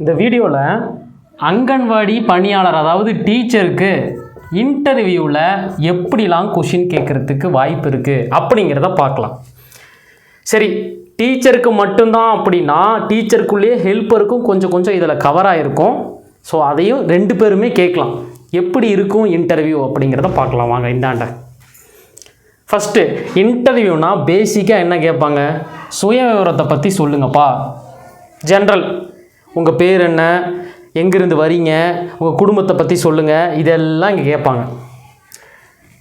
இந்த வீடியோவில் அங்கன்வாடி பணியாளர் அதாவது டீச்சருக்கு இன்டர்வியூவில் எப்படிலாம் கொஷின் கேட்குறதுக்கு வாய்ப்பு இருக்குது அப்படிங்கிறத பார்க்கலாம். சரி டீச்சருக்கு மட்டும்தான் அப்படின்னா டீச்சருக்குள்ளேயே ஹெல்ப்பருக்கும் கொஞ்சம் கொஞ்சம் இதில் கவர் ஆகிருக்கும் ஸோ அதையும் ரெண்டு பேருமே கேட்கலாம். எப்படி இருக்கும் இன்டர்வியூ அப்படிங்கிறத பார்க்கலாம். வாங்க இந்தாண்ட. ஃபஸ்ட்டு இன்டர்வியூனால் பேசிக்காக என்ன கேட்பாங்க? சுய விவரத்தை பற்றி சொல்லுங்கப்பா. ஜென்ரல் உங்கள் பேர் என்ன? எங்கேருந்து வரீங்க? உங்கள் குடும்பத்தை பற்றி சொல்லுங்கள் இதெல்லாம் இங்கே கேட்பாங்க.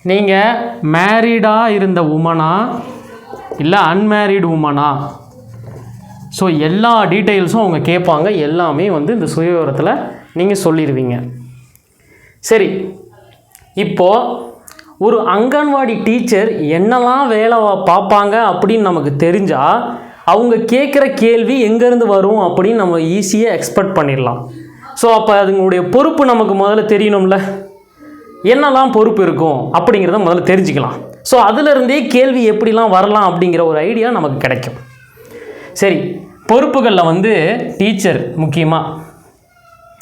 நீங்கள் மேரீடாக இருந்த உமனா இல்லை அன்மேரீடு உமனா ஸோ எல்லா டீட்டெயில்ஸும் அவங்க கேட்பாங்க. எல்லாமே வந்து இந்த சுயவிவரத்தில் நீங்கள் சொல்லிடுவீங்க சரி. இப்போது ஒரு அங்கன்வாடி டீச்சர் என்னெல்லாம் வேலை பார்ப்பாங்க அப்படின்னு நமக்கு தெரிஞ்சால் அவங்க கேட்குற கேள்வி எங்கேருந்து வரும் அப்படின்னு நம்ம ஈஸியாக எக்ஸ்பெக்ட் பண்ணிடலாம். ஸோ அப்போ அதுங்களுடைய பொறுப்பு நமக்கு முதல்ல தெரியணும்ல? என்னெல்லாம் பொறுப்பு இருக்கும் அப்படிங்கிறத முதல்ல தெரிஞ்சுக்கலாம். ஸோ அதிலிருந்தே கேள்வி எப்படிலாம் வரலாம் அப்படிங்கிற ஒரு ஐடியா நமக்கு கிடைக்கும். சரி பொறுப்புகளில் வந்து டீச்சர் முக்கியமாக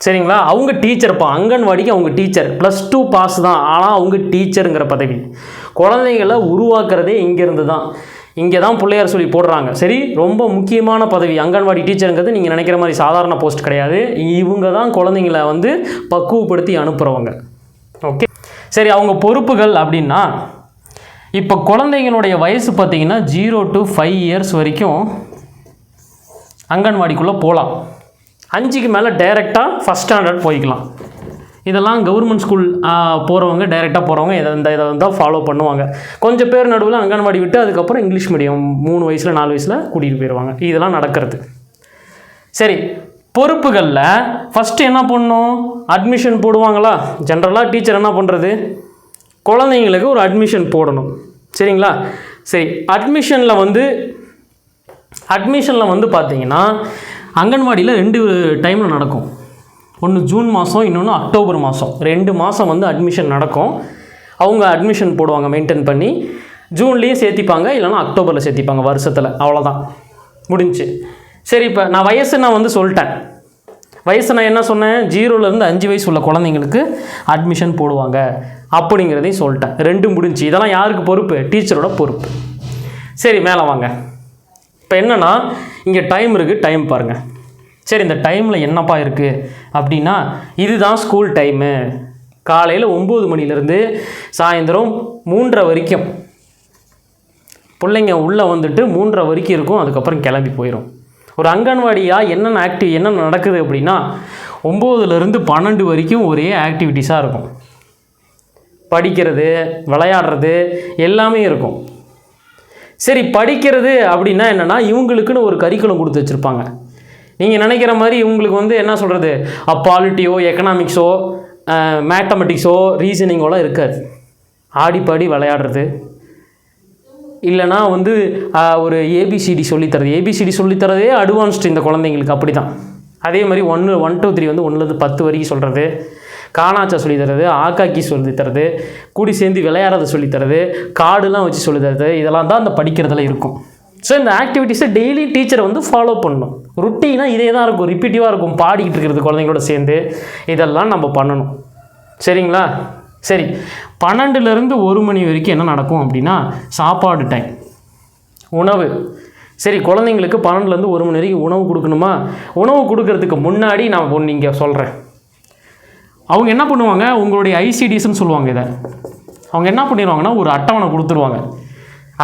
சரிங்களா? அவங்க டீச்சர் இப்போ அங்கன்வாடிக்கு அவங்க டீச்சர் ப்ளஸ் டூ பாஸ் தான். ஆனால் அவங்க டீச்சருங்கிற பதவி. குழந்தைகளை உருவாக்குறதே இங்கேருந்து தான் இங்கே தான் பிள்ளையார் சொல்லி போடுறாங்க. சரி ரொம்ப முக்கியமான பதவி அங்கன்வாடி டீச்சருங்கிறது நீங்கள் நினைக்கிற மாதிரி சாதாரண போஸ்ட் கிடையாது. இவங்க தான் குழந்தைங்கள வந்து பக்குவப்படுத்தி அனுப்புகிறவங்க ஓகே? சரி அவங்க பொறுப்புகள் அப்படின்னா இப்போ குழந்தைங்களுடைய வயசு பார்த்திங்கன்னா ஜீரோ டு ஃபைவ் இயர்ஸ் வரைக்கும் அங்கன்வாடிக்குள்ளே போகலாம் அஞ்சுக்கு மேலே டைரெக்டாக ஃபஸ்ட் ஸ்டாண்டர்ட் போய்க்கலாம். இதெல்லாம் கவர்மெண்ட் ஸ்கூல் போகிறவங்க டைரெக்டாக போகிறவங்க இதை இந்த இதை தான் ஃபாலோ பண்ணுவாங்க. கொஞ்சம் பேர் நடுவில் அங்கன்வாடி விட்டு அதுக்கப்புறம் இங்கிலீஷ் மீடியம் மூணு வயசில் நாலு வயசில் கூட்டிகிட்டு போயிடுவாங்க இதெல்லாம் நடக்கிறது. சரி பொறுப்புகளில் ஃபஸ்ட்டு என்ன பண்ணணும்? அட்மிஷன் போடுவாங்களா? ஜென்ரலாக டீச்சர் என்ன பண்ணுறது குழந்தைங்களுக்கு ஒரு அட்மிஷன் போடணும். சரிங்களா? சரி அட்மிஷனில் வந்து அட்மிஷனில் வந்து பார்த்தீங்கன்னா அங்கன்வாடியில் ரெண்டு டைமில் நடக்கும். ஒன்று ஜூன் மாதம் இன்னொன்று அக்டோபர் மாதம் ரெண்டு மாதம் வந்து அட்மிஷன் நடக்கும். அவங்க அட்மிஷன் போடுவாங்க மெயின்டைன் பண்ணி. ஜூன்லேயும் சேர்த்திப்பாங்க இல்லைன்னா அக்டோபரில் சேர்த்திப்பாங்க வருஷத்தில். அவ்வளோதான் முடிஞ்சு. சரி இப்போ நான் வயசு நான் வந்து சொல்லிட்டேன். வயசு நான் என்ன சொன்னேன்? ஜீரோலேருந்து அஞ்சு வயசு உள்ள குழந்தைங்களுக்கு அட்மிஷன் போடுவாங்க அப்படிங்கிறதையும் சொல்லிட்டேன். ரெண்டும் முடிஞ்சு. இதெல்லாம் யாருக்கு பொறுப்பு? டீச்சரோட பொறுப்பு. சரி மேலே வாங்க. இப்போ என்னென்னா இங்கே டைம் இருக்குது டைம் பாருங்கள் சரி இந்த டைமில் என்னப்பா இருக்குது அப்படின்னா இதுதான் ஸ்கூல் டைமு காலையில் ஒம்பது மணிலேருந்து சாயந்தரம் மூன்றரை வரைக்கும். பிள்ளைங்க உள்ளே வந்துட்டு மூன்றரை வரைக்கும் இருக்கும் அதுக்கப்புறம் கிளம்பி போயிடும் ஒரு அங்கன்வாடியாக என்னென்ன ஆக்டிவ் என்னென்ன நடக்குது அப்படின்னா ஒம்போதுலேருந்து பன்னெண்டு வரைக்கும் ஒரே ஆக்டிவிட்டீஸாக இருக்கும். படிக்கிறது விளையாடுறது எல்லாமே இருக்கும். சரி படிக்கிறது அப்படின்னா என்னென்னா இவங்களுக்குன்னு ஒரு கரிக்குலம் கொடுத்து வச்சுருப்பாங்க. நீங்கள் நினைக்கிற மாதிரி இவங்களுக்கு வந்து என்ன சொல்கிறது பாலிட்டியோ எக்கனாமிக்ஸோ மேத்தமெட்டிக்ஸோ ரீசனிங்கோலாம் இருக்காது. ஆடி பாடி விளையாடுறது. இல்லைனா வந்து ஒரு ஏபிசிடி சொல்லித்தரது. ஏபிசிடி சொல்லித்தரதே அட்வான்ஸ்டு இந்த குழந்தைங்களுக்கு அப்படி தான் அதே மாதிரி ஒன்று ஒன் டூ த்ரீ வந்து ஒன்றுலேருந்து பத்து வரைக்கும் சொல்கிறது காணாச்சா சொல்லித்தரது ஆக்காக்கி சொல்லித்தரது கூடி சேர்ந்து விளையாடுறத சொல்லித்தரது காடுலாம் வச்சு சொல்லித்தரது. இதெல்லாம் தான் அந்த படிக்கிறதுல இருக்கும். ஸோ இந்த ஆக்டிவிட்டீஸை டெய்லி டீச்சரை வந்து ஃபாலோ பண்ணணும். ருட்டீனாக இதே தான் இருக்கும். ரிப்பீட்டிவாக இருக்கும். பாடிக்கிட்டு இருக்கிறது குழந்தைங்களோட சேர்ந்து. இதெல்லாம் நம்ம பண்ணணும். சரிங்களா? சரி. பன்னெண்டுலேருந்து ஒரு மணி வரைக்கும் என்ன நடக்கும் அப்படின்னா சாப்பாடு டைம் உணவு. சரி குழந்தைங்களுக்கு பன்னெண்டுலேருந்து ஒரு மணி வரைக்கும் உணவு கொடுக்கணுமா? உணவு கொடுக்கறதுக்கு முன்னாடி நான் ஒன்று இங்கே சொல்கிறேன் அவங்க என்ன பண்ணுவாங்க? உங்களுடைய ஐசிடிஸ்ன்னு சொல்லுவாங்க இதை. அவங்க என்ன பண்ணிடுவாங்கன்னா ஒரு அட்டவணை கொடுத்துருவாங்க.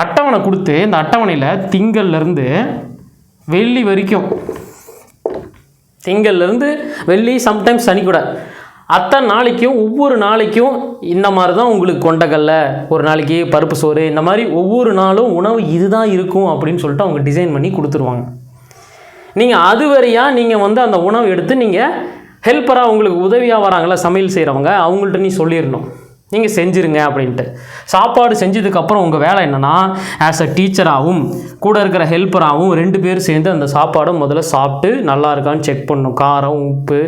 அட்டவணை கொடுத்து இந்த அட்டவணையில் திங்கள்லேருந்து வெள்ளி வரைக்கும் திங்கள்லேருந்து வெள்ளி சம்டைம்ஸ் சனி கூட. அத்தனை நாளைக்கும் ஒவ்வொரு நாளைக்கும் இந்த மாதிரி தான் உங்களுக்கு கொண்டக்கல்ல. ஒரு நாளைக்கு பருப்பு சோறு இந்த மாதிரி ஒவ்வொரு நாளும் உணவு இதுதான் இருக்கும் அப்படின்னு சொல்லிட்டு அவங்க டிசைன் பண்ணி கொடுத்துருவாங்க. நீங்கள் அது வரையாக நீங்கள் வந்து அந்த உணவு எடுத்து நீங்கள் ஹெல்ப்பராக உங்களுக்கு உதவியாக வராங்களா சமையல் செய்கிறவங்க அவங்கள்ட்ட நீ சொல்லிடணும். நீங்கள் செஞ்சுருங்க அப்படின்ட்டு. சாப்பாடு செஞ்சதுக்கப்புறம் உங்கள் வேலை என்னென்னா ஆஸ் அ டீச்சராகவும் கூட இருக்கிற ஹெல்ப்பராகவும் ரெண்டு பேரும் சேர்ந்து அந்த சாப்பாடை முதல்ல சாப்பிட்டு நல்லா இருக்கான்னு செக் பண்ணும் காரம் உப்பு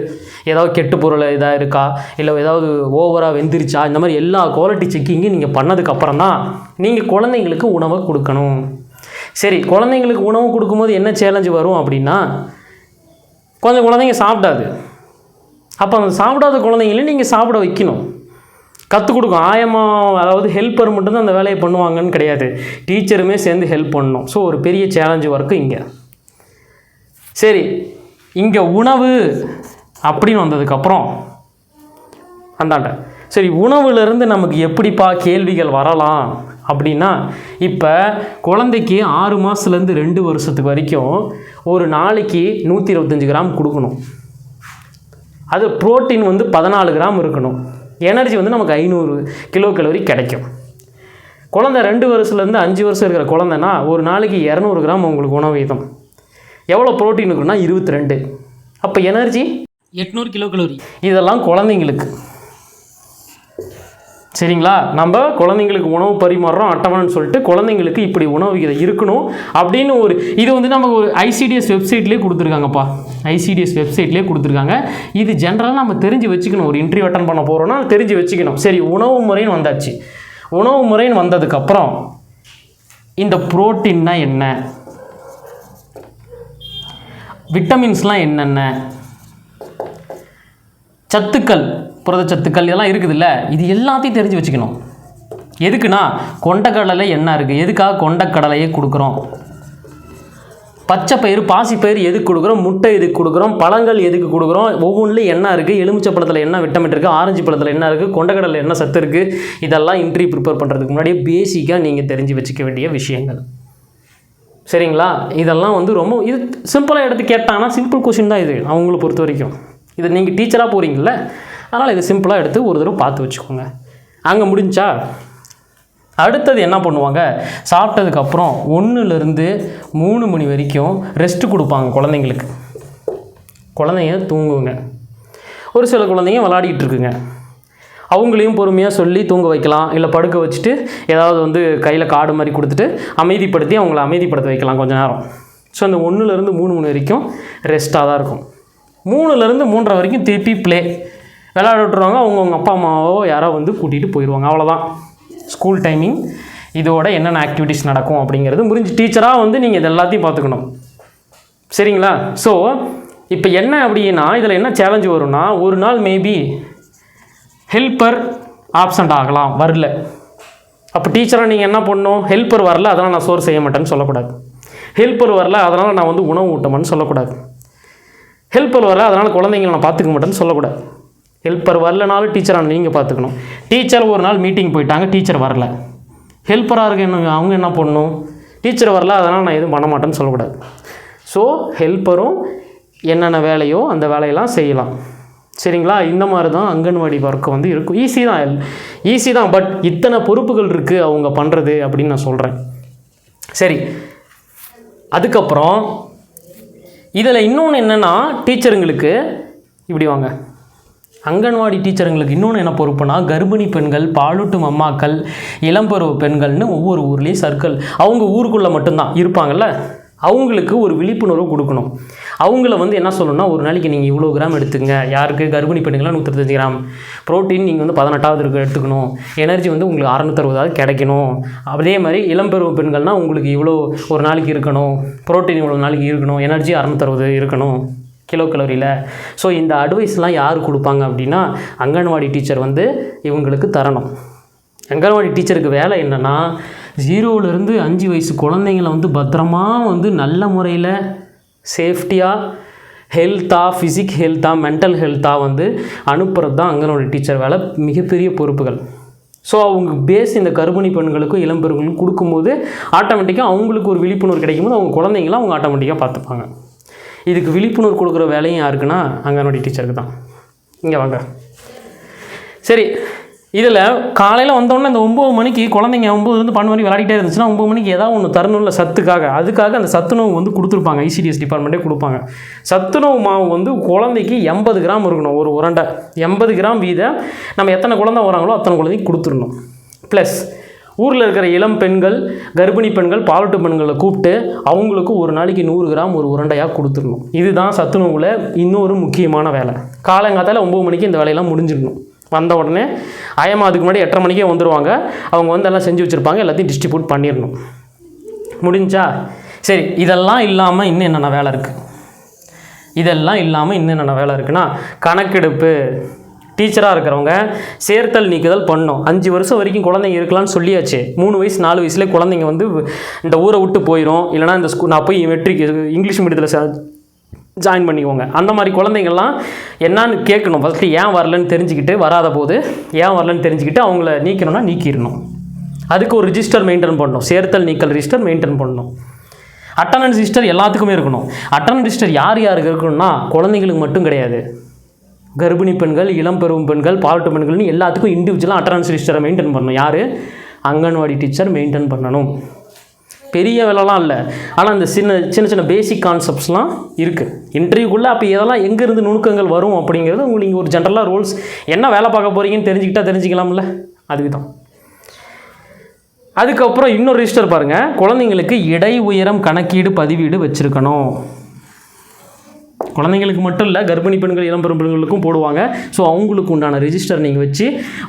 ஏதாவது கெட்டு பொருள் இதாக இருக்கா? இல்லை ஏதாவது ஓவராக வெந்துருச்சா? இந்த மாதிரி எல்லா குவாலிட்டி செக்கிங்கும் நீங்கள் பண்ணதுக்கப்புறம் தான் நீங்கள் குழந்தைங்களுக்கு உணவை கொடுக்கணும். சரி குழந்தைங்களுக்கு உணவு கொடுக்கும்போது என்ன சேலஞ்சு வரும் அப்படின்னா கொஞ்சம் குழந்தைங்க சாப்பிடாது. அப்போ அந்த சாப்பிடாத குழந்தைங்களையும் நீங்கள் சாப்பிட வைக்கணும். கற்றுக் கொடுக்கும் ஆயமா அதாவது ஹெல்ப்பர் மட்டும்தான் அந்த வேலையை பண்ணுவாங்கன்னு கிடையாது. டீச்சருமே சேர்ந்து ஹெல்ப் பண்ணணும். ஸோ ஒரு பெரிய சேலஞ்சு ஒர்க்கு இங்கே. சரி இங்கே உணவு அப்படின்னு வந்ததுக்கப்புறம் அந்தாண்ட. சரி உணவுலேருந்து நமக்கு எப்படிப்பா கேள்விகள் வரலாம் அப்படின்னா இப்போ குழந்தைக்கு ஆறு மாதத்துலேருந்து ரெண்டு வருஷத்துக்கு வரைக்கும் ஒரு நாளைக்கு நூற்றி இருபத்தஞ்சி கிராம் கொடுக்கணும். அது புரோட்டீன் வந்து பதினாலு கிராம் இருக்கணும். எனர்ஜி வந்து நமக்கு ஐநூறு கிலோ கலோரி கிடைக்கும். குழந்தை ரெண்டு வருஷத்துலேருந்து அஞ்சு வருஷம் இருக்கிற குழந்தைனா ஒரு நாளைக்கு இரநூறு கிராம் உங்களுக்கு உணவு வீதம் எவ்வளோ புரோட்டீன் இருக்குன்னா இருபத்தி ரெண்டு. அப்போ எனர்ஜி எட்நூறு கிலோ கலோரி இதெல்லாம் குழந்தைங்களுக்கு. சரிங்களா? நம்ம குழந்தைங்களுக்கு உணவு பரிமாறுறோம் அட்டவணைன்னு சொல்லிட்டு குழந்தைங்களுக்கு இப்படி உணவு இதை இருக்கணும் அப்படின்னு ஒரு இது வந்து நமக்கு ஒரு ஐசிடிஎஸ் வெப்சைட்லேயே கொடுத்துருக்காங்கப்பா. ஐசிடிஎஸ் வெப்சைட்லேயே கொடுத்துருக்காங்க. இது ஜென்ரலாக நம்ம தெரிஞ்சு வச்சுக்கணும். ஒரு இன்டர்வியூ அட்டன் பண்ண போகிறோன்னா தெரிஞ்சு வச்சுக்கணும். சரி உணவு முறைன்னு வந்தாச்சு. உணவு முறைன்னு வந்ததுக்கப்புறம் இந்த புரோட்டீன்னா என்ன? விட்டமின்ஸ்லாம் என்னென்ன? சத்துக்கள். புரதச்சத்துக்கள் இதெல்லாம் இருக்குதுல்ல இது எல்லாத்தையும் தெரிஞ்சு வச்சுக்கணும். எதுக்குன்னா கொண்டக்கடலை என்ன இருக்குது எதுக்காக கொண்டக்கடலையே கொடுக்குறோம்? பச்சை பயிறு பாசிப்பயிறு எதுக்கு கொடுக்குறோம்? முட்டை எதுக்கு கொடுக்குறோம்? பழங்கள் எதுக்கு கொடுக்குறோம்? ஒவ்வொன்றிலும் என்ன இருக்குது எலுமிச்சை பழத்தில் என்ன விட்டமின் இருக்குது ஆரஞ்சு பழத்தில் என்ன இருக்குது கொண்டக்கடலை என்ன சத்து இருக்குது இதெல்லாம் இன்ட்ரி ப்ரிப்பேர் பண்ணுறதுக்கு முன்னாடியே பேசிக்காக நீங்கள் தெரிஞ்சு வச்சுக்க வேண்டிய விஷயங்கள். சரிங்களா? இதெல்லாம் வந்து ரொம்ப இது சிம்பிளாக எடுத்து கேட்டாங்கன்னா சிம்பிள் கொஷின் தான் இது. அவங்கள பொறுத்த வரைக்கும். இது நீங்கள் டீச்சராக போகிறீங்கள அதனால் இது சிம்பிளாக எடுத்து ஒரு தடவை பார்த்து வச்சுக்கோங்க. அங்கே முடிஞ்சா அடுத்தது என்ன பண்ணுவாங்க? சாப்பிட்டதுக்கப்புறம் ஒன்றுலேருந்து மூணு மணி வரைக்கும் ரெஸ்ட்டு கொடுப்பாங்க குழந்தைங்களுக்கு. குழந்தைங்க தூங்குங்க. ஒரு சில குழந்தைங்க விளாடிட்டு இருக்குங்க. அவங்களையும் பொறுமையாக சொல்லி தூங்க வைக்கலாம். இல்லை படுக்க வச்சுட்டு ஏதாவது வந்து கையில் காடு மாதிரி கொடுத்துட்டு அமைதிப்படுத்தி அவங்கள அமைதிப்படுத்த வைக்கலாம் கொஞ்சம் நேரம். ஸோ அந்த ஒன்றுலேருந்து மூணு மணி வரைக்கும் ரெஸ்ட்டாக தான் இருக்கும். மூணுலேருந்து மூன்றரை வரைக்கும் திருப்பி ப்ளே விளையாட விட்டுருவாங்க. அவங்க அப்பா அம்மாவோ யாரோ வந்து கூட்டிகிட்டு போயிடுவாங்க அவ்வளோதான் ஸ்கூல் டைமிங் இதோட என்னென்ன ஆக்டிவிட்டீஸ் நடக்கும் அப்படிங்கிறது முடிஞ்சு டீச்சராக வந்து நீங்கள் இது எல்லாத்தையும் பார்த்துக்கணும். சரிங்களா? ஸோ இப்போ என்ன அப்படின்னா இதில் என்ன சேலஞ்சு வரும்னா ஒரு நாள் மேபி ஹெல்ப்பர் ஆப்சண்ட் ஆகலாம் வரல. அப்போ டீச்சராக நீங்கள் என்ன பண்ணணும்? ஹெல்ப்பர் வரல அதெல்லாம் நான் சோறு செய்ய மாட்டேன்னு சொல்லக்கூடாது. ஹெல்ப்பர் வரல அதனால் நான் வந்து உணவு ஊட்டமான்னு சொல்லக்கூடாது. ஹெல்ப்பர் வரல அதனால் குழந்தைங்கள நான் பார்த்துக்க மாட்டேன்னு சொல்லக்கூடாது. ஹெல்ப்பர் வரலனாலும் டீச்சராக நீங்கள் பார்த்துக்கணும் டீச்சர் ஒரு நாள் மீட்டிங் போயிட்டாங்க டீச்சர் வரல. ஹெல்ப்பராக இருக்க என்ன அவங்க என்ன பண்ணணும்? டீச்சர் வரல அதனால் நான் எதுவும் பண்ண மாட்டேன்னு சொல்லக்கூடாது. ஸோ ஹெல்ப்பரும் என்னென்ன வேலையோ அந்த வேலையெல்லாம் செய்யலாம். சரிங்களா? இந்த மாதிரி தான் அங்கன்வாடி ஒர்க்கு வந்து இருக்கும். ஈஸி தான். ஈஸி தான். பட் இத்தனை பொறுப்புகள் இருக்குது அவங்க பண்ணுறது அப்படின்னு நான் சொல்கிறேன் சரி. அதுக்கப்புறம் இதில் இன்னொன்று என்னென்னா டீச்சருங்களுக்கு இப்படி வாங்க. அங்கன்வாடி டீச்சருங்களுக்கு இன்னொன்று என்ன பொறுப்புனா கர்ப்பிணி பெண்கள் பாலூட்டும் அம்மாக்கள் இளம்பருவ பெண்கள்னு ஒவ்வொரு ஊர்லேயும் சர்க்கிள் அவங்க ஊருக்குள்ளே மட்டும்தான் இருப்பாங்கல்ல? அவங்களுக்கு ஒரு விழிப்புணர்வு கொடுக்கணும். அவங்கள வந்து என்ன சொல்லணும்னா ஒரு நாளைக்கு நீங்கள் இவ்வளோ கிராம் எடுத்துங்க யாருக்கு? கர்ப்பிணி பெண்கள்லாம் நூற்றஞ்சு கிராம். ப்ரோட்டீன் நீங்கள் வந்து பதினெட்டாவது இருக்க எடுத்துக்கணும். எனர்ஜி வந்து உங்களுக்கு அறநூற்றறுபதாவது கிடைக்கணும். அதே மாதிரி இளம்பெருவ பெண்கள்னால் உங்களுக்கு இவ்வளோ ஒரு நாளைக்கு இருக்கணும். ப்ரோட்டீன் இவ்வளோ நாளைக்கு இருக்கணும். எனர்ஜி அறநூற்றறுபது இருக்கணும். கிலோ கலோரியில் ஸோ இந்த அட்வைஸ்லாம் யார் கொடுப்பாங்க அப்படின்னா அங்கன்வாடி டீச்சர் வந்து இவங்களுக்கு தரணும். அங்கன்வாடி டீச்சருக்கு வேலை என்னென்னா ஜீரோவிலேருந்து அஞ்சு வயசு குழந்தைங்கள வந்து பத்திரமா வந்து நல்ல முறையில் சேஃப்டியாக ஹெல்த்தாக ஃபிசிக் ஹெல்த்தாக மென்டல் ஹெல்த்தாக வந்து அனுப்புறது தான் அங்கன்வாடி டீச்சர் வேலை. மிகப்பெரிய பொறுப்புகள். ஸோ அவங்க பேஸ் இந்த கர்ப்பிணி பெண்களுக்கும் இளம்பெருங்களுக்கும் கொடுக்கும்போது ஆட்டோமேட்டிக்காக அவங்களுக்கு ஒரு விழிப்புணர்வு கிடைக்கும்போது அவங்க குழந்தைங்களாம் அவங்க ஆட்டோமேட்டிக்காக பார்த்துப்பாங்க. இதுக்கு விழிப்புணர்வு கொடுக்குற வேலையும் யாருக்குன்னா அங்கன்வாடி டீச்சருக்கு தான். இங்கே வாங்க. சரி இதில் காலையில் வந்தோடனே அந்த ஒம்பது மணிக்கு குழந்தைங்க ஒம்பதுலேருந்து பன்னெண்டு மணிக்கு விளையாடிட்டே இருந்துச்சுன்னா ஒம்பது மணிக்கு ஏதாவது ஒன்று தரணும்ல சத்துக்காக. அதுக்காக அந்த சத்துணவு வந்து கொடுத்துருப்பாங்க. ஐசிடிஎஸ் டிபார்ட்மெண்ட்டே கொடுப்பாங்க. சத்துணவு மாவு வந்து குழந்தைக்கு எண்பது கிராம் இருக்கணும் ஒரு உரண்டை. எண்பது கிராம் வீதம் நம்ம எத்தனை குழந்தை வராங்களோ அத்தனை குழந்தைக்கு கொடுத்துடணும். ப்ளஸ் ஊரில் இருக்கிற இளம் பெண்கள் கர்ப்பிணி பெண்கள் பாலட்டு பெண்களை கூப்பிட்டு அவங்களுக்கு ஒரு நாளைக்கு நூறு கிராம் ஒரு உருண்டையாக கொடுத்துடணும். இதுதான் சத்துணவில் இன்னொரு முக்கியமான வேலை. காலங்காத்தால் ஒம்பது மணிக்கு இந்த வேலையெல்லாம் முடிஞ்சிடணும். வந்த உடனே அயமா அதுக்கு முன்னாடி எட்டரை மணிக்கே வந்துடுவாங்க அவங்க வந்து எல்லாம் செஞ்சு வச்சுருப்பாங்க எல்லாத்தையும் டிஸ்ட்ரிபியூட் பண்ணிடணும். முடிஞ்சா? சரி இதெல்லாம் இல்லாமல் இன்னும் என்னென்ன வேலை இருக்குது இதெல்லாம் இல்லாமல் இன்னும் என்னென்ன வேலை இருக்குன்னா கணக்கெடுப்பு. டீச்சராக இருக்கிறவங்க சேர்த்தல் நீக்குதல் பண்ணோம். அஞ்சு வருஷம் வரைக்கும் குழந்தைங்க இருக்கலாம்னு சொல்லியாச்சு. மூணு வயசு நாலு வயசுலேயே குழந்தைங்க வந்து இந்த ஊரை விட்டு போயிடும் இல்லைனா இந்த ஸ்கூல் நான் போய் மெட்ரிக் இங்கிலீஷ் மீடியத்தில் ஜாயின் பண்ணிக்கோங்க. அந்த மாதிரி குழந்தைங்கள்லாம் என்னன்னு கேட்கணும். ஃபஸ்ட்டு ஏன் வரலன்னு தெரிஞ்சுக்கிட்டு வராத போது ஏன் வரலன்னு தெரிஞ்சுக்கிட்டு அவங்கள நீக்கணும்னா நீக்கிடணும். அதுக்கு ஒரு ரிஜிஸ்டர் மெயின்டைன் பண்ணணும். சேர்த்தல் நீக்கல் ரிஜிஸ்டர் மெயின்டைன் பண்ணணும். அட்டண்டன்ஸ் ரிஜிஸ்டர் எல்லாத்துக்குமே இருக்கணும். அட்டண்டன்ஸ் ரிஜிஸ்டர் யார் யாருக்கு இருக்கணும்னா குழந்தைங்களுக்கு மட்டும் கிடையாது. கர்ப்பிணி பெண்கள் இளம் பெறும் பெண்கள் பால்ட்டு பெண்கள்னு எல்லாத்துக்கும் இண்டிவிஜுவலாக அட்டனன்ஸ் ரிஜிஸ்டரை மெயின்டைன் பண்ணணும். யார்? அங்கன்வாடி டீச்சர் மெயின்டைன் பண்ணணும். பெரிய வேலைலாம் இல்லை. ஆனால் இந்த சின்ன சின்ன சின்ன பேசிக் கான்செப்ட்ஸ்லாம் இருக்குது இன்டர்வியூக்குள்ளே அப்போ இதெல்லாம் எங்கேருந்து நுணுக்கங்கள் வரும் அப்படிங்கிறது உங்களுக்கு நீங்கள் ஒரு ஜென்ரலாக ரூல்ஸ் என்ன வேலை பார்க்க போகிறீங்கன்னு தெரிஞ்சுக்கிட்டால் தெரிஞ்சுக்கலாம்ல. அதுக்கு தான் அதுக்கப்புறம் இன்னொரு ரிஜிஸ்டர் பாருங்கள் குழந்தைங்களுக்கு இடை உயரம் கணக்கீடு பதிவீடு வச்சுருக்கணும். குழந்தைங்களுக்கு மட்டும் இல்லை கர்ப்பிணி பெண்கள் இளம் பெண்களுக்கும் போடுவாங்க. ஸோ அவங்களுக்கு உண்டான ரிஜிஸ்டர் நீங்கள் வச்சு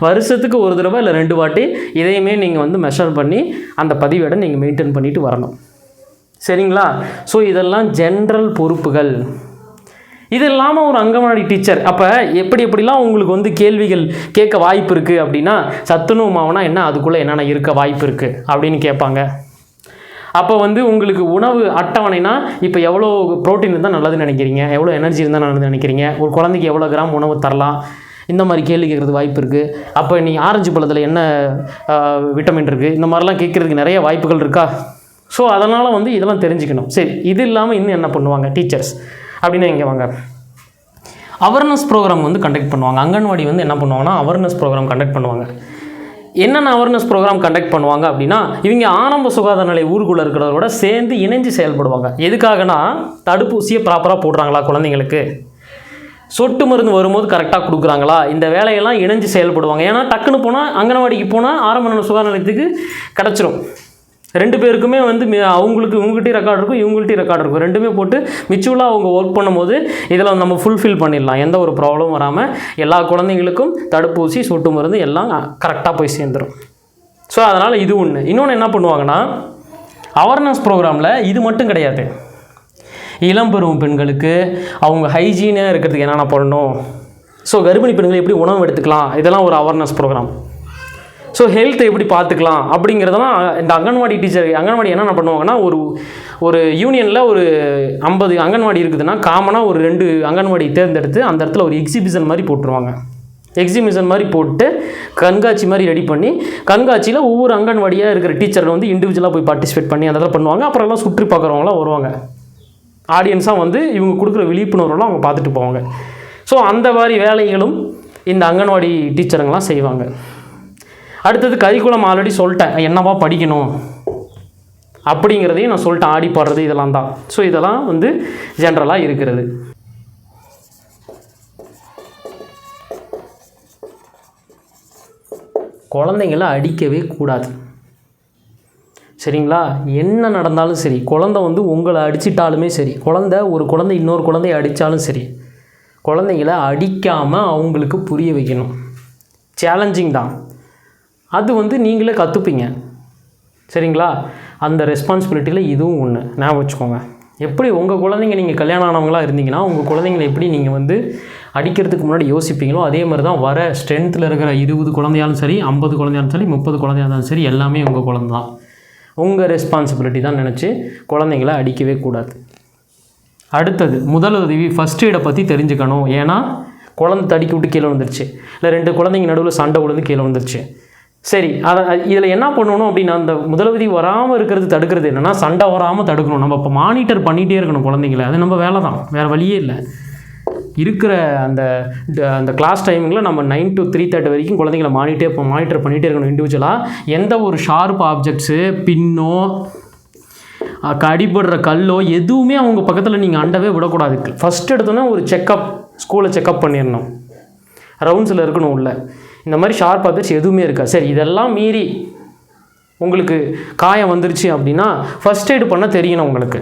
வருஷத்துக்கு ஒரு தடவை இல்லை ரெண்டு வாட்டி இதையுமே நீங்கள் வந்து மெஷர் பண்ணி அந்த பதிவேடை நீங்கள் மெயின்டைன் பண்ணிட்டு வரணும். சரிங்களா? ஸோ இதெல்லாம் ஜென்ரல் பொறுப்புகள். இது இல்லாமல் ஒரு அங்கன்வாடி டீச்சர் அப்போ எப்படி எப்படிலாம் உங்களுக்கு வந்து கேள்விகள் கேட்க வாய்ப்பு இருக்குது அப்படின்னா சத்துணவு மாவுனா என்ன? அதுக்குள்ளே என்னென்ன இருக்க வாய்ப்பு இருக்குது அப்படின்னு கேட்பாங்க. அப்போ வந்து உங்களுக்கு உணவு அட்டவணைனா இப்போ எவ்வளோ புரோட்டீன் இருந்தால் நல்லதுன்னு நினைக்கிறீங்க? எவ்வளோ எனர்ஜி இருந்தால் நல்லதுன்னு நினைக்கிறீங்க? ஒரு குழந்தைக்கு எவ்வளோ கிராம் உணவு தரலாம்? இந்த மாதிரி கேள்வி கேட்குறது வாய்ப்பு இருக்குது அப்போ நீ ஆரஞ்சு பழத்தில் என்ன விட்டமின் இருக்குது இந்த மாதிரிலாம் கேட்குறதுக்கு நிறைய வாய்ப்புகள் இருக்கா? ஸோ அதனால் வந்து இதெல்லாம் தெரிஞ்சுக்கணும். சரி இது இல்லாமல் இன்னும் என்ன பண்ணுவாங்க? டீச்சர்ஸ் அப்படின்னு இங்கே வாங்க. அவேர்னஸ் ப்ரோக்ராம் வந்து கண்டக்ட் பண்ணுவாங்க. அங்கன்வாடி வந்து என்ன பண்ணுவாங்கன்னா அவேர்னஸ் ப்ரோக்ராம் கண்டக்ட் பண்ணுவாங்க. என்னென்ன அவேர்னஸ் ப்ரோக்ராம் கண்டக்ட் பண்ணுவாங்க அப்படின்னா இவங்க ஆரம்ப சுகாதார நிலைய ஊருக்குள்ளே இருக்கிறதோட சேர்ந்து இணைஞ்சு செயல்படுவாங்க. எதுக்காகனா தடுப்பூசியை ப்ராப்பராக போடுறாங்களா குழந்தைங்களுக்கு? சொட்டு மருந்து வரும்போது கரெக்டாக கொடுக்குறாங்களா? இந்த வேலையெல்லாம் இணைஞ்சு செயல்படுவாங்க. ஏன்னா டக்குன்னு போனால் அங்கனவாடிக்கு போனால் ஆரம்ப நிலை சுகாதார நிலையத்துக்கு கிடச்சிரும். ரெண்டு பேருக்குமே வந்து அவங்களுக்கு இவங்ககிட்டயும் ரெக்கார்டு இருக்கும் இவங்கள்ட்டையும் ரெக்கார்டு இருக்கும். ரெண்டுமே போட்டு மிச்சுவலாக அவங்க ஒர்க் பண்ணும்போது இதில் நம்ம ஃபுல்ஃபில் பண்ணிடலாம். எந்த ஒரு ப்ராப்ளமும் வராமல் எல்லா குழந்தைங்களுக்கும் தடுப்பூசி சொட்டு மருந்து எல்லாம் கரெக்டாக போய் சேர்ந்துடும் ஸோ அதனால் இது ஒன்று இன்னொன்று என்ன பண்ணுவாங்கன்னா அவேர்னஸ் ப்ரோக்ராமில் இது மட்டும் கிடையாது. இளம்பெரும் பெண்களுக்கு அவங்க ஹைஜீனாக இருக்கிறதுக்கு என்னென்ன பண்ணணும்? ஸோ கர்ப்பிணி பெண்கள் எப்படி உணவு எடுத்துக்கலாம்? இதெல்லாம் ஒரு அவேர்னஸ் ப்ரோக்ராம் ஸோ ஹெல்த்தை எப்படி பார்த்துக்கலாம் அப்படிங்கிறதெல்லாம் இந்த அங்கன்வாடி டீச்சர் அங்கன்வாடி என்னென்ன பண்ணுவாங்கன்னா ஒரு ஒரு யூனியனில் ஒரு ஐம்பது அங்கன்வாடி இருக்குதுன்னா காமனாக ஒரு ரெண்டு அங்கன்வாடி தேர்ந்தெடுத்து அந்த இடத்துல ஒரு எக்ஸிபிஷன் மாதிரி போட்டுருவாங்க. எக்ஸிபிஷன் மாதிரி போட்டு கண்காட்சி மாதிரி ரெடி பண்ணி கண்காட்சியில் ஒவ்வொரு அங்கன்வாடியாக இருக்கிற டீச்சர் வந்து இண்டிவிஜுவலாக போய் பார்ட்டிசிபேட் பண்ணி அந்த இதெல்லாம் பண்ணுவாங்க. அப்புறம் எல்லாம் சுற்றி பார்க்குறவங்களாம் வருவாங்க. ஆடியன்ஸாக வந்து இவங்க கொடுக்குற விழிப்புணர்வுலாம் அவங்க பார்த்துட்டு போவாங்க. ஸோ அந்த மாதிரி வேலைகளும் இந்த அங்கன்வாடி டீச்சருங்கெல்லாம் செய்வாங்க. அடுத்தது கரிக்குலம் ஆல்ரெடி சொல்லிட்டேன். என்னவா படிக்கணும்? அப்படிங்கிறதையும் நான் சொல்லிட்டேன். ஆடி பாடுறது இதெல்லாம் தான். ஸோ இதெல்லாம் வந்து ஜென்ரலாக இருக்கிறது. குழந்தைங்கள அடிக்கவே கூடாது. சரிங்களா? என்ன நடந்தாலும் சரி குழந்தை வந்து உங்களை அடிச்சிட்டாலுமே சரி குழந்தை ஒரு குழந்தை இன்னொரு குழந்தைய அடித்தாலும் சரி குழந்தைங்கள அடிக்காமல் அவங்களுக்கு புரிய வைக்கணும். சேலஞ்சிங் தான். அது வந்து நீங்களே கற்றுப்பீங்க சரிங்களா? அந்த ரெஸ்பான்சிபிலிட்டியில் இதுவும் ஒன்று ஞாபகம் வச்சுக்கோங்க. எப்படி உங்கள் குழந்தைங்க நீங்கள் கல்யாணம் ஆனவங்களா இருந்தீங்கன்னா உங்கள் குழந்தைங்களை எப்படி நீங்கள் வந்து அடிக்கிறதுக்கு முன்னாடி யோசிப்பீங்களோ அதே மாதிரி தான் வர ஸ்ட்ரென்த்தில் இருக்கிற இருபது குழந்தையாலும் சரி ஐம்பது குழந்தையாலும் சரி முப்பது குழந்தையா இருந்தாலும் சரி எல்லாமே உங்கள் குழந்தை தான். உங்கள் ரெஸ்பான்சிபிலிட்டி தான் நினச்சி குழந்தைங்கள அடிக்கவே கூடாது. அடுத்தது முதலுதவி ஃபஸ்ட் எய்டை பற்றி தெரிஞ்சுக்கணும். ஏன்னா குழந்தை தடுக்கி விட்டு கீழே வந்துருச்சு இல்லை ரெண்டு குழந்தைங்க நடுவில் சண்டை விழுந்து கீழே வந்துருச்சு சரி அதை இதில் என்ன பண்ணணும் அப்படின்னா அந்த முதலவதி வராமல் இருக்கிறது தடுக்கிறது என்னென்னா சண்டை வராமல் தடுக்கணும். நம்ம இப்போ மானிட்டர் பண்ணிகிட்டே இருக்கணும் குழந்தைங்கள. அது நம்ம வேலை தான் வேறு வழியே இல்லை. இருக்கிற அந்த அந்த கிளாஸ் டைமிங்கில் நம்ம நைன் டு த்ரீ தேர்ட்டி வரைக்கும் குழந்தைங்கள மானிட்டே இப்போ மானிட்டர் பண்ணிகிட்டே இருக்கணும் இண்டிவிஜுவலாக எந்த ஒரு ஷார்ப் ஆப்ஜெக்ட்ஸு பின்னோ அடிபடுற கல்லோ எதுவுமே அவங்க பக்கத்தில் நீங்கள் அண்டவே விடக்கூடாது. ஃபஸ்ட் எடுத்தோன்னே ஒரு செக்கப் ஸ்கூலை செக்கப் பண்ணிடணும். ரவுண்ட்ஸில் இருக்கணும் உள்ள. இந்த மாதிரி ஷார்ப் ஆப்ஜெக்ட்ஸ் எதுவுமே இருக்கா சரி இதெல்லாம் மீறி உங்களுக்கு காயம் வந்துருச்சு அப்படின்னா ஃபஸ்ட் எய்டு பண்ண தெரியணும் உங்களுக்கு.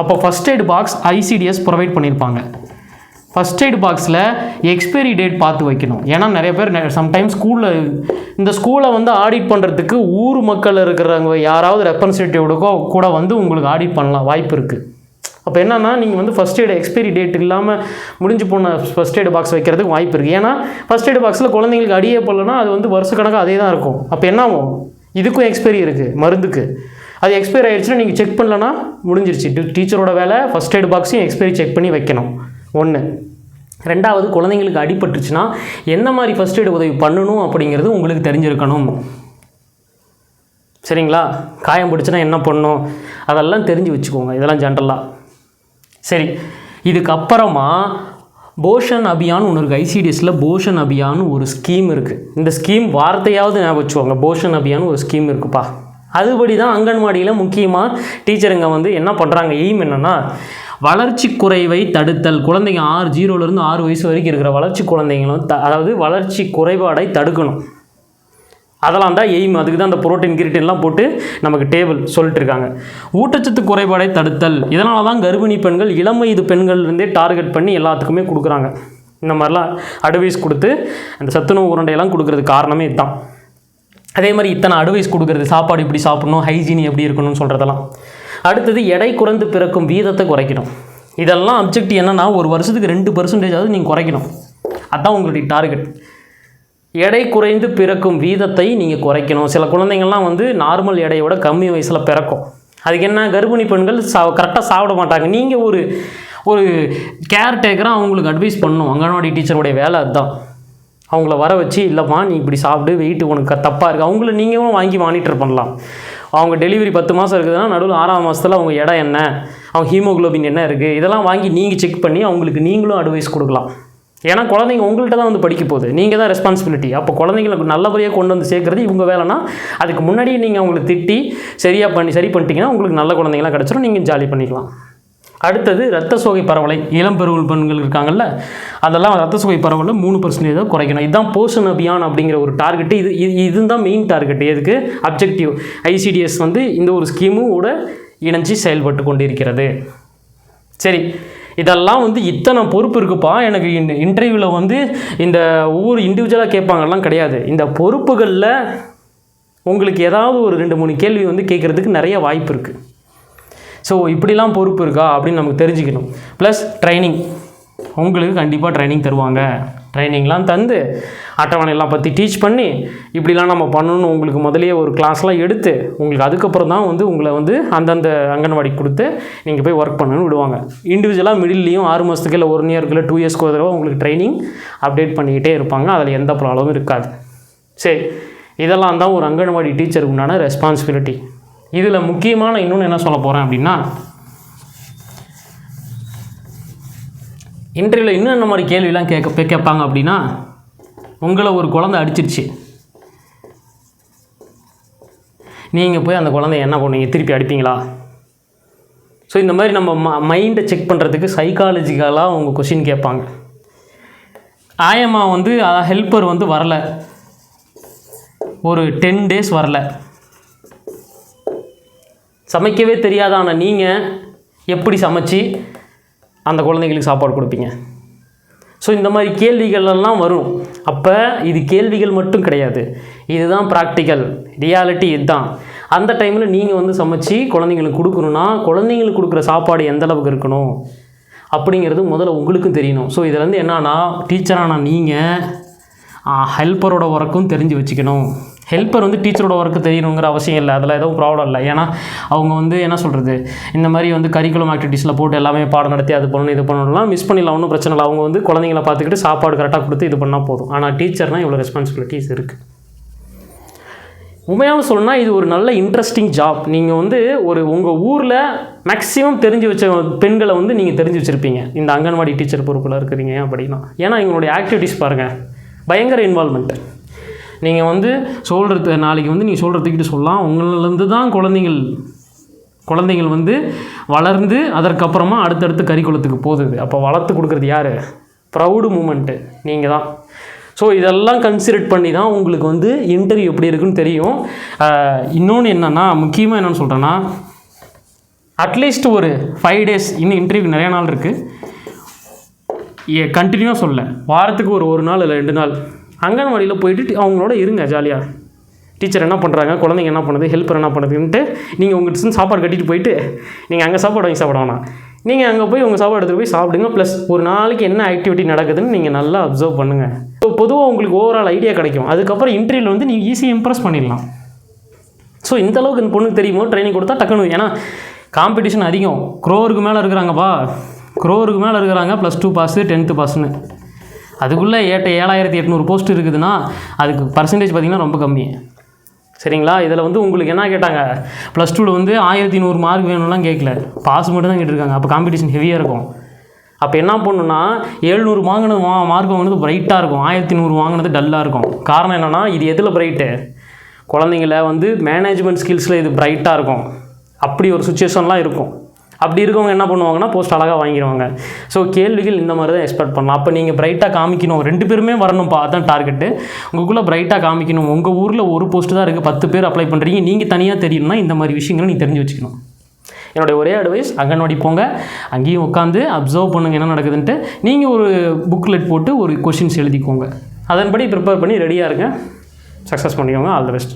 அப்போ first aid box ICDS provide பண்ணியிருப்பாங்க ஃபஸ்ட் எய்டு பாக்ஸில் எக்ஸ்பைரி டேட் பார்த்து வைக்கணும். ஏன்னா நிறைய பேர் சம்டைம்ஸ் ஸ்கூலில் இந்த ஸ்கூலை வந்து ஆடிட் பண்ணுறதுக்கு ஊர் மக்கள் இருக்கிறவங்க யாராவது ரெப்ரசன்டேட்டிவோட கூட வந்து உங்களுக்கு ஆடிட் பண்ணலாம். வாய்ப்பு இருக்குது அப்போ என்னென்னா நீங்கள் வந்து ஃபஸ்ட் எய்டு எக்ஸ்பைரி டேட் இல்லாமல் முடிஞ்சு போன ஃபஸ்ட் எய்டு பாக்ஸ் வைக்கிறதுக்கு வாய்ப்பு இருக்குது ஏன்னா ஃபஸ்ட் எய்டு பாக்ஸில் குழந்தைங்களுக்கு அடியே போடலன்னா அது வந்து வருஷக்கணக்காக அதே தான் இருக்கும். அப்போ என்ன ஆகும்? இதுக்கும் எக்ஸ்பைரி இருக்குது மருந்துக்கு. அது எக்ஸ்பைரி ஆயிடுச்சுன்னா நீங்கள் செக் பண்ணலன்னா முடிஞ்சிருச்சு. டீச்சரோட வேலை ஃபஸ்ட் எய்டு பாக்ஸையும் எக்ஸ்பைரி செக் பண்ணி வைக்கணும். ஒன்று ரெண்டாவது குழந்தைங்களுக்கு அடிபட்டுச்சுன்னா என்ன மாதிரி ஃபஸ்ட் எய்டு உதவி பண்ணணும் அப்படிங்கிறது உங்களுக்கு தெரிஞ்சிருக்கணும். சரிங்களா? காயம் பிடிச்சுன்னா என்ன பண்ணணும்? அதெல்லாம் தெரிஞ்சு வச்சுக்கோங்க. இதெல்லாம் ஜென்ரலாக சரி இதுக்கப்புறமா போஷன் அபியான் ஒன்று இருக்குது ஐசிடிஎஸில் போஷன் அபியான் ஒரு ஸ்கீம் இருக்குது இந்த ஸ்கீம் வார்த்தையாவது ஞாபகம் வச்சுக்கோங்க. போஷன் அபியான் ஒரு ஸ்கீம் இருக்குப்பா. அதுபடி தான் அங்கன்வாடியில் முக்கியமாக டீச்சருங்க வந்து என்ன பண்ணுறாங்க எய்ம் என்னென்னா வளர்ச்சி குறைவை தடுத்தல். குழந்தைங்க ஆறு ஜீரோலேருந்து ஆறு வயசு வரைக்கும் இருக்கிற வளர்ச்சி குழந்தைங்களும் த அதாவது வளர்ச்சி குறைபாடை தடுக்கணும். அதெல்லாம் தான் எய்ம் அதுக்கு தான் அந்த புரோட்டீன் கிரிட்டின்லாம் போட்டு நமக்கு டேபிள் சொல்லிட்டு இருக்காங்க ஊட்டச்சத்து குறைபாடை தடுத்தல். இதனால தான் கர்ப்பிணி பெண்கள் இளம் வயது பெண்கள்லேருந்தே டார்கெட் பண்ணி எல்லாத்துக்குமே கொடுக்குறாங்க. இந்த மாதிரிலாம் அட்வைஸ் கொடுத்து அந்த சத்துணவு உருண்டையெல்லாம் கொடுக்கறது காரணமே இதுதான். அதே மாதிரி இத்தனை அட்வைஸ் கொடுக்குறது சாப்பாடு இப்படி சாப்பிடணும் ஹைஜீனி எப்படி இருக்கணும்னு சொல்கிறதெல்லாம் அடுத்தது எடை குறைந்து பிறக்கும் வீதத்தை குறைக்கணும். இதெல்லாம் அப்ஜெக்ட் என்னென்னா ஒரு வருஷத்துக்கு ரெண்டு பர்சன்டேஜாவது நீங்கள் குறைக்கணும். அதுதான் உங்களுடைய டார்கெட் எடை குறைந்து பிறக்கும் வீதத்தை நீங்கள் குறைக்கணும். சில குழந்தைங்கள்லாம் வந்து நார்மல் எடையோட கம்மி வயசில் பிறக்கும். அதுக்கு என்ன கர்ப்பிணி பெண்கள் சா கரெக்டாக சாப்பிட மாட்டாங்க. நீங்கள் ஒரு ஒரு கேர்டேக்கராக அவங்களுக்கு அட்வைஸ் பண்ணணும். அங்கன்வாடி டீச்சருடைய வேலை அதுதான். அவங்கள வர வச்சு இல்லைப்பா நீ இப்படி சாப்பிடு வெயிட்டு உனக்கு தப்பாக இருக்குது அவங்கள நீங்களும் வாங்கி மானிட்டர் பண்ணலாம். அவங்க டெலிவரி பத்து மாதம் இருக்குதுன்னா நடுவில் ஆறாம் மாதத்தில் அவங்க எடை என்ன? அவங்க ஹீமோகுளோபின் என்ன இருக்குது இதெல்லாம் வாங்கி நீங்கள் செக் பண்ணி அவங்களுக்கு நீங்களும் அட்வைஸ் கொடுக்கலாம். ஏன்னா குழந்தைங்க உங்கள்கிட்ட தான் வந்து படிக்க போகுது. நீங்கள் தான் ரெஸ்பான்சிபிலிட்டி அப்போ குழந்தைங்களுக்கு நல்லபடியாக கொண்டு வந்து சேர்க்குறது இவங்க வேலைனா அதுக்கு முன்னாடியே நீங்கள் அவங்களை திட்டி சரியாக பண்ணி சரி பண்ணிட்டீங்கன்னா உங்களுக்கு நல்ல குழந்தைங்களாம் கிடச்சிரும். நீங்கள் ஜாலி பண்ணிக்கலாம். அடுத்தது ரத்த சோகை பரவலை. இளம் பெருவல் பெண்கள் இருக்காங்கல்ல அதெல்லாம் ரத்த சோகை பரவலை மூணு பர்சன்டேஜ் குறைக்கணும். இதுதான் போஷன் அபியான் அப்படிங்கிற ஒரு டார்கெட்டு இது இது இதுதான் மெயின் டார்கெட் எதுக்கு? அப்ஜெக்டிவ் ஐசிடிஎஸ் வந்து இந்த ஒரு ஸ்கீமும் கூட இணைஞ்சு செயல்பட்டு கொண்டிருக்கிறது. சரி. இதெல்லாம் வந்து இத்தனை பொறுப்பு இருக்குப்பா. எனக்கு இன்டர்வியூவில் வந்து இந்த ஒவ்வொரு இண்டிவிஜுவலாக கேட்பாங்கலாம் கிடையாது. இந்த பொறுப்புகளில் உங்களுக்கு ஏதாவது ஒரு ரெண்டு மூணு கேள்வி வந்து கேட்குறதுக்கு நிறைய வாய்ப்பு இருக்குது ஸோ இப்படிலாம் பொறுப்பு இருக்கா அப்படின்னு நமக்கு தெரிஞ்சுக்கணும். ப்ளஸ் ட்ரைனிங் உங்களுக்கு கண்டிப்பாக ட்ரைனிங் தருவாங்க. ட்ரைனிங்லாம் தந்து அட்டவணையெல்லாம் பற்றி டீச் பண்ணி இப்படிலாம் நம்ம பண்ணணும்னு உங்களுக்கு முதலே ஒரு கிளாஸ்லாம் எடுத்து உங்களுக்கு அதுக்கப்புறம் தான் வந்து உங்களை வந்து அந்தந்த அங்கன்வாடிக்கு கொடுத்து நீங்கள் போய் ஒர்க் பண்ணணும்னு விடுவாங்க. இண்டிவிஜுவலாக மிடில்லையும் ஆறு மாதத்துக்கு இல்லை ஒன் இயருக்கு இல்லை டூ இயர்ஸ்க்கு ஒரு தடவை உங்களுக்கு ட்ரைனிங் அப்டேட் பண்ணிக்கிட்டே இருப்பாங்க. அதில் எந்த ப்ராப்ளமும் இருக்காது. சரி இதெல்லாம் தான் ஒரு அங்கன்வாடி டீச்சருக்கு உண்டான ரெஸ்பான்சிபிலிட்டி இதில் முக்கியமான இன்னொன்று என்ன சொல்ல போகிறேன் அப்படின்னா இன்டர்வியூவில் இன்னும் என்ன மாதிரி கேள்விலாம் கேட்க கேட்பாங்க அப்படின்னா உங்களை ஒரு குழந்தை அடிச்சிருச்சு. நீங்கள் போய் அந்த குழந்தைய என்ன பண்ணுவீங்க? திருப்பி அடிப்பீங்களா? ஸோ இந்த மாதிரி நம்ம ம மைண்டை செக் பண்ணுறதுக்கு சைக்காலஜிக்கலாக அவங்க கொஷின் கேட்பாங்க. ஆயம்மா வந்து ஹெல்ப்பர் வந்து வரல. ஒரு டென் டேஸ் வரல. சமைக்கவே தெரியாதான நீங்கள் எப்படி சமைச்சு அந்த குழந்தைங்களுக்கு சாப்பாடு கொடுப்பீங்க? ஸோ இந்த மாதிரி கேள்விகள் எல்லாம் வரும். அப்போ இது கேள்விகள் மட்டும் கிடையாது. இதுதான் ப்ராக்டிக்கல் ரியாலிட்டி இதுதான். அந்த டைமில் நீங்கள் வந்து சமைச்சு குழந்தைங்களுக்கு கொடுக்கணுன்னா குழந்தைங்களுக்கு கொடுக்குற சாப்பாடு எந்த அளவுக்கு இருக்கணும்? அப்படிங்கிறது முதல்ல உங்களுக்கும் தெரியணும். ஸோ இதில் வந்து என்னன்னா டீச்சரான நீங்கள் ஹெல்ப்பரோட ஒர்க்கும் தெரிஞ்சு வச்சுக்கணும். ஹெல்ப்பர் வந்து டீச்சரோட ஒர்க்கு தெரியணுங்கிற அவசியம் இல்லை. அதில் எதுவும் ப்ராப்ளம் இல்லை. ஏன்னா அவங்க வந்து என்ன சொல்கிறது இந்த மாதிரி வந்து கரிக்குலம் ஆக்டிவிட்டீஸில் போட்டு எல்லாமே பாடம் நடத்தி அது பண்ணணும் இது பண்ணணும்லாம் மிஸ் பண்ணிடலாம். ஒன்றும் பிரச்சனை இல்லை. அவங்க வந்து குழந்தைங்கள பார்த்துக்கிட்டு சாப்பாடு கரெக்டாக கொடுத்து இது பண்ணால் போதும். ஆனால் டீச்சர்னால் இவ்வளோ ரெஸ்பான்சிபிலிட்டிஸ் இருக்குது உண்மையாக சொல்லணும்னா இது ஒரு நல்ல இன்ட்ரெஸ்டிங் ஜாப் நீங்கள் வந்து ஒரு உங்கள் ஊரில் மேக்ஸிமம் தெரிஞ்சு வச்ச பெண்களை வந்து நீங்கள் தெரிஞ்சு வச்சுருப்பீங்க. இந்த அங்கன்வாடி டீச்சர் பொறுப்பில் இருக்கிறீங்க அப்படின்னா. ஏன்னா எங்களுடைய ஆக்டிவிட்டீஸ் பாருங்கள் பயங்கர இன்வால்மெண்ட்டு நீங்கள் வந்து சொல்கிறது நாளைக்கு வந்து நீங்கள் சொல்கிறதுக்கிட்டு சொல்லலாம். உங்களிலேருந்து தான் குழந்தைங்கள் குழந்தைகள் வந்து வளர்ந்து அதற்கப்புறமா அடுத்தடுத்து கறிக்குளத்துக்கு போகுது. அப்போ வளர்த்து கொடுக்குறது யார்? ப்ரௌடு மூமெண்ட்டு நீங்கள் தான். ஸோ இதெல்லாம் கன்சிடர் பண்ணி தான் உங்களுக்கு வந்து இன்டர்வியூ எப்படி இருக்குன்னு தெரியும். இன்னொன்று என்னென்னா முக்கியமாக என்னென்னு சொல்கிறேன்னா அட்லீஸ்ட் ஒரு ஃபைவ் டேஸ் இன்னும் இன்டர்வியூ நிறைய நாள் இருக்குது கண்டினியூவாக சொல்ல வாரத்துக்கு ஒரு ஒரு நாள் இல்லை ரெண்டு நாள். அங்கன்வாடியில் போயிட்டு அவங்களோட இருங்க ஜாலியாக டீச்சர் என்ன பண்ணுறாங்க குழந்தைங்க என்ன பண்ணுது? ஹெல்ப்பர் என்ன பண்ணுதுன்ட்டு நீங்கள் உங்கள் டிசன் சாப்பாடு கட்டிட்டு போயிட்டு நீங்கள் அங்கே சாப்பாடு வாங்கி சாப்பிட வேணாம். நீங்கள் அங்கே போய் உங்கள் சாப்பாடு எடுத்துகிட்டு போய் சாப்பிடுங்க. ப்ளஸ் ஒரு நாளைக்கு என்ன ஆக்டிவிட்டி நடக்குதுன்னு நீங்கள் நல்லா அப்சர்வ் பண்ணுங்கள் ஸோ பொதுவாக உங்களுக்கு ஓவரால் ஐடியா கிடைக்கும். அதுக்கப்புறம் இன்டர்வியூவில் வந்து நீங்கள் ஈஸியாக இம்ப்ரெஸ் பண்ணிடலாம். ஸோ இந்த அளவுக்கு இந்த பொண்ணுக்கு தெரியுமோ? ட்ரைனிங் கொடுத்தா டக்குனு ஏன்னா காம்படிஷன் அதிகம். க்ரோருக்கு மேலே இருக்கிறாங்கப்பா க்ரோருக்கு மேலே இருக்கிறாங்க. ப்ளஸ் டூ பாஸு டென்த்து பாஸ்ன்னு அதுக்குள்ளே ஏட்ட ஏழாயிரத்தி எட்நூறு போஸ்ட் இருக்குதுன்னா அதுக்கு பர்சன்டேஜ் பார்த்திங்கன்னா ரொம்ப கம்மி. சரிங்களா? இதில் வந்து உங்களுக்கு என்ன கேட்டாங்க? ப்ளஸ் டூவில் வந்து ஆயிரத்தி நூறு மார்க் வேணும்லாம் கேட்கல. பாஸ் மட்டும் தான் கேட்டிருக்காங்க. அப்போ காம்படிஷன் ஹெவியாக இருக்கும். அப்போ என்ன பண்ணுன்னா எழுநூறு வாங்கினது மா மார்க் வாங்கினது பிரைட்டாக இருக்கும். ஆயிரத்தி நூறு வாங்கினது டல்லாக இருக்கும். காரணம் என்னென்னா இது எதில் பிரைட்டு குழந்தைங்கள வந்து மேனேஜ்மெண்ட் ஸ்கில்ஸில் இது பிரைட்டாக இருக்கும். அப்படி ஒரு சுச்சுவேஷன்லாம் இருக்கும். அப்படி இருக்கவங்க என்ன பண்ணுவாங்கன்னா போஸ்ட் அழகாக வாங்கிடுவாங்க ஸோ கேள்விகள் இந்த மாதிரி தான் எக்ஸ்பெக்ட் பண்ணலாம். அப்போ நீங்கள் பிரைட்டாக காமிக்கணும். ரெண்டு பேருமே வரணும்ப்பா அதான் டார்கெட்டு உங்களுக்குள்ளே பிரைட்டாக காமிக்கணும். உங்கள் ஊரில் ஒரு போஸ்ட் தான் இருக்குது பத்து பேர் அப்ளை பண்ணுறீங்க நீங்கள் தனியாக தெரியணும்னா இந்த மாதிரி விஷயங்களை நீ தெரிஞ்சு வச்சுக்கணும். என்னுடைய ஒரே அட்வைஸ் அங்கன்வாடி போங்க. அங்கேயும் உட்காந்து அப்சர்வ் பண்ணுங்கள் என்ன நடக்குதுன்ட்டு. நீங்கள் ஒரு புக்லெட் போட்டு ஒரு கொஷின்ஸ் எழுதிக்கோங்க. அதன்படி ப்ரிப்பேர் பண்ணி ரெடியாக இருங்க. சக்ஸஸ் பண்ணிக்கோங்க. All the best